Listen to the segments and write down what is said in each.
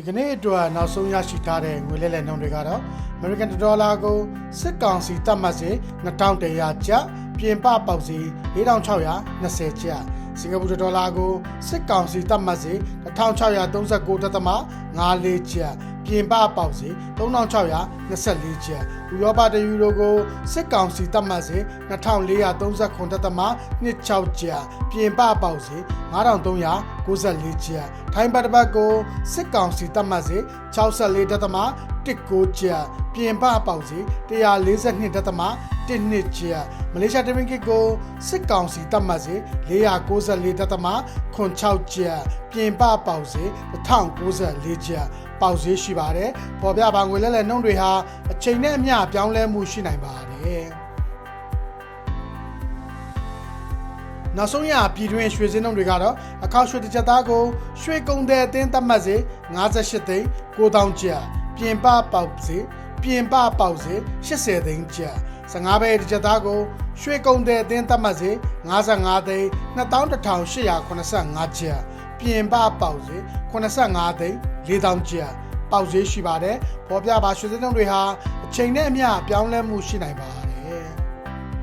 ဒီကနေ့အတွက်နောက်ဆုံးရရှိထားတဲ့ငွေလဲလှယ်နှုန်းတွေကတော့ American Dollar ကိုစစ်ကောင်စီတတ်မှတ်စေ2100ကျပ်ပြင်ပပေါက်စီ4620ကျပ် စင်ကာပူဒေါ်လာကိုစစ်ကောင်စီတတ်မှတ်စေ1639.54ကျပ်ပြင်ပပေါက်စီ3624ကျပ်ဥရောပတယူရိုကိုစစ်ကောင်စီတတ်မှတ်စေ2439.26ကျပ်ပြင်ပပေါက်စီ9394ကျပ်ထိုင်းဘတ်တစ်ပတ်ကိုစစ်ကောင်စီတတ်မှတ်စေ64.19ကျပ်ပြင်ပပေါက်စီ 142.12ကျပ်မလေးရှားတမင်ကစ်ကိုစစ်ကောင်စီတတ်မှတ်စေ494.86ကျပ်ပြင်ပပေါက်စီ1094ကျပ်ပေါက်ဈေးရှိပါတယ်။ပေါ်ပြပါငွေလဲလဲနှုန်းတွေဟာအချိန်နဲ့အမျှပြောင်းလဲမှုရှိနိုင်ပါတယ်။နောက်ဆုံးရပြည်တွင်းရွှေစင်းနှုန်းတွေကတော့အခောက်ရွှေတစ်ချက်သားကိုရွှေကုန်တဲ့အတင်းသတ်မှတ်စေ58သိန်း9000ကျပ်ပြင်ပပေါက်စေ ပြင်ပပေါက်စေ80သိန်းကျပ်15ပဲတစ်ချက်သားကိုရွှေကုန်တဲ့အတင်းသတ်မှတ်စေ55သိန်း2185ကျပ်ပြင်ပပေါက်စေ85သိန်း4000ကျပ်ပေါက်ဈေးရှိပါတယ်ပေါ်ပြပါရွှေစင်းနှုန်းတွေဟာအချိန်နဲ့အမျှပြောင်းလဲမှုရှိနိုင်ပါတယ်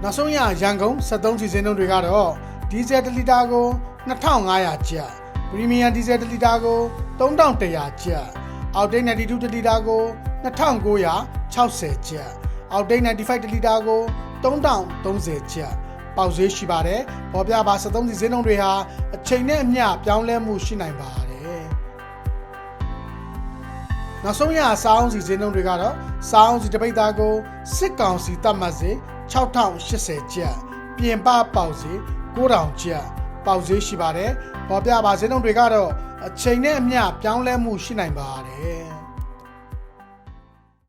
နောက်ဆုံးရရန်ကုန်73စီစင်းနှုန်းတွေကတော့ဒီဇယ်1လီတာကို2500ကျပ်ပရီမီယံဒီဇယ်1လီတာကို3100ကျပ်အောက်တိတ်92တလီတာကို 2960ကျပ်အောက်တိတ်95တလီတာကို3030ကျပ်ပေါက်ဈေးရှိပါတယ်ပေါ်ပြပါ73စီစင်းနှုန်းတွေဟာအချိန်နဲ့အမျှပြောင်းလဲမှုရှိနိုင်ပါတယ်နောက်ဆုံးရစောင်းစီစင်းနှုန်းတွေကတော့စောင်းစီတပိတ်သားကိုစစ်ကောင်စီတတ်မှတ်စေ6080ကျပ်ပြင်ပပေါက်စေ9000ကျပ်ပေါက်ဈေးရှိပါတယ်ပေါ်ပြပါစင်းနှုန်းတွေကတော့အချိန်နဲ့အမျှပြောင်းလဲမှုရှိနိုင်ပါတယ်